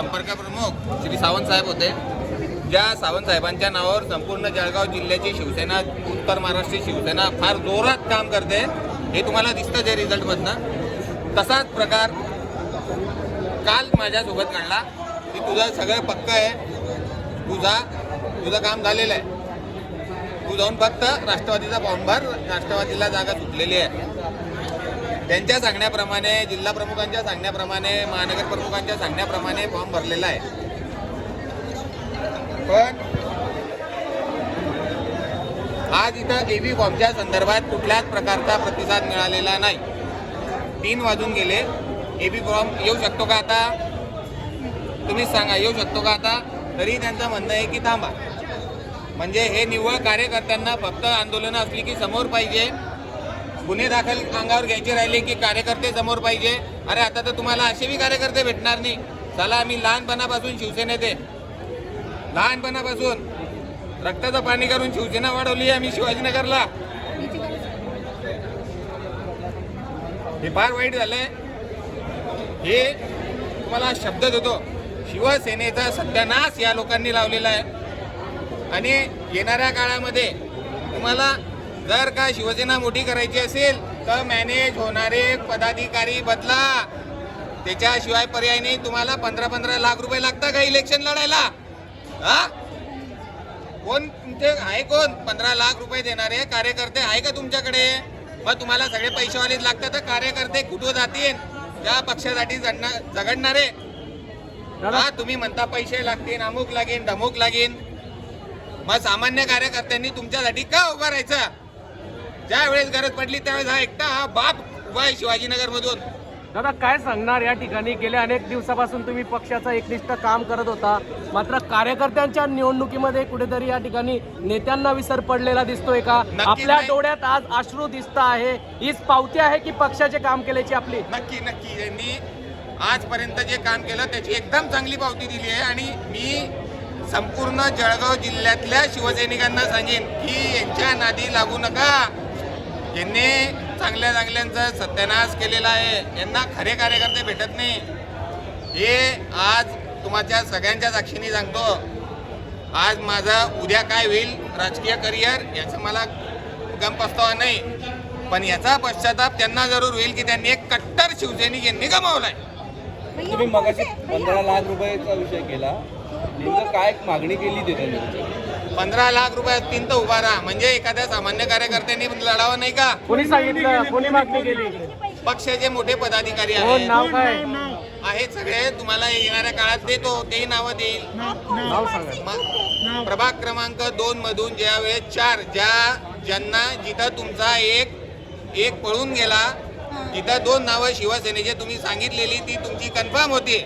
संपर्क प्रमुख श्री सावंत साहेब होते ज्या सावंत साहेबांच्या नावावर संपूर्ण जळगाव जिल्ह्याची शिवसेना उत्तर महाराष्ट्र शिवसेना फार जोरात काम करते हे तुम्हाला दिसतं जे रिझल्टमधनं तसाच प्रकार काल माझ्यासोबत घडला. की तुझं सगळं पक्क आहे. तुझा तुझं काम झालेलं आहे. तू जाऊन फक्त राष्ट्रवादीचा फॉर्म भर राष्ट्रवादीला जागा सुटलेली आहे. त्यांच्या सांगण्याप्रमाणे जिल्हा प्रमुखांच्या सांगण्याप्रमाणे महानगर प्रमुखांच्या सांगण्याप्रमाणे फॉर्म भरलेला आहे. पण आज इथं एव्ही फॉर्मच्या संदर्भात कुठल्याच प्रकारचा प्रतिसाद मिळालेला नाही. तीन वाजून गेले. एबी फॉर्म येऊ शकतो का आता? तुम्हीच सांगा येऊ शकतो का आता? तरी त्यांचं म्हणणं आहे की थांबा. म्हणजे हे निव्वळ कार्यकर्त्यांना फक्त आंदोलनं असली की समोर पाहिजे. गुन्हे दाखल अंगावर घ्यायचे राहिले की कार्यकर्ते समोर पाहिजे. अरे आता तर तुम्हाला असे बी कार्यकर्ते भेटणार नाही. चला आम्ही लहानपणापासून शिवसेनेत आहे. लहानपणापासून रक्ताचं पाणी करून शिवसेना वाढवली आहे आम्ही शिवाजीनगरला. हे फार वाईट झालंय. हे तुम्हाला शब्द देतो. शिवसेनेचा सत्यानाश या लोकांनी लावलेला आहे. आणि येणाऱ्या काळामध्ये तुम्हाला जर का शिवसेना मोठी करायची असेल तर मॅनेज होणारे पदाधिकारी बदला. त्याच्याशिवाय पर्याय नाही. तुम्हाला पंधरा पंधरा लाख रुपये लागतात का इलेक्शन लढायला? हा? कोण तुमचे आहे कोण? पंधरा लाख रुपये देणारे कार्यकर्ते आहे का तुमच्याकडे? मग तुम्हाला सगळे पैसेवालेच लागतात. तर कार्यकर्ते कुठं जातील? त्या पक्षासाठी जगणार झगडणारे. हा तुम्ही म्हणता पैसे लागतील अमुक लागेन ढमुक लागेन. मग सामान्य कार्यकर्त्यांनी तुमच्यासाठी का उभं राहायचं? ज्या वेळेस गरज पडली त्यावेळेस हा एकटा हा बाप उभा आहे शिवाजीनगर मधून दादा काय सांगणार या ठिकाणी? गेल्या अनेक दिवसापासून तुम्ही पक्षाचं एकनिष्ठ काम करत होता. मात्र कार्यकर्त्यांच्या निवडणुकीमध्ये कुठेतरी या ठिकाणी नेत्यांना विसर पडलेला दिसतोय का? आपल्या नाही. डोळ्यात आज अश्रू दिसत आहे. हीच पावती आहे की पक्षाचे काम केल्याची आपली? नक्की नक्की. यांनी आजपर्यंत जे काम केलं त्याची एकदम चांगली पावती दिली आहे आणि मी संपूर्ण जळगाव जिल्ह्यातल्या शिवसैनिकांना सांगेन की यांच्या नादी लागू नका. यांनी चांगल्या चांगल्यांचा सत्यानाश केलेला आहे. यांना खरे कार्यकर्ते भेटत नाही. हे आज तुमच्या सगळ्यांच्या साक्षीने सांगतो. आज माझा उद्या काय होईल राजकीय करिअर याचा मला गम पस्तावा नाही. पण याचा पश्चाताप त्यांना जरूर होईल की त्यांनी एक कट्टर शिवसैनिक यांनी गमावलाय. तुम्ही मगाशी पंधरा लाख रुपयाचा विषय केला. काय मागणी केली ते त्यांनी पंधरा लाख रुपये असतील तर उभा राहा. म्हणजे एखाद्या सामान्य कार्यकर्त्यांनी लढावं नाही का? कोणी सांगितलं? कोणी मागणी केली? पक्षाचे मोठे पदाधिकारी कोण आहेत. नाव काय? आहेत सगळे. तुम्हाला येणाऱ्या काळात देतो. तेही नावं देईल. नाव सांगा. मग प्रभाग क्रमांक दोन मधून ज्या वेळेस चार ज्या ज्यांना जिथं तुमचा एक एक पळून गेला तिथं दोन नावं शिवसेनेचे तुम्ही सांगितलेली ती तुमची कन्फर्म होती.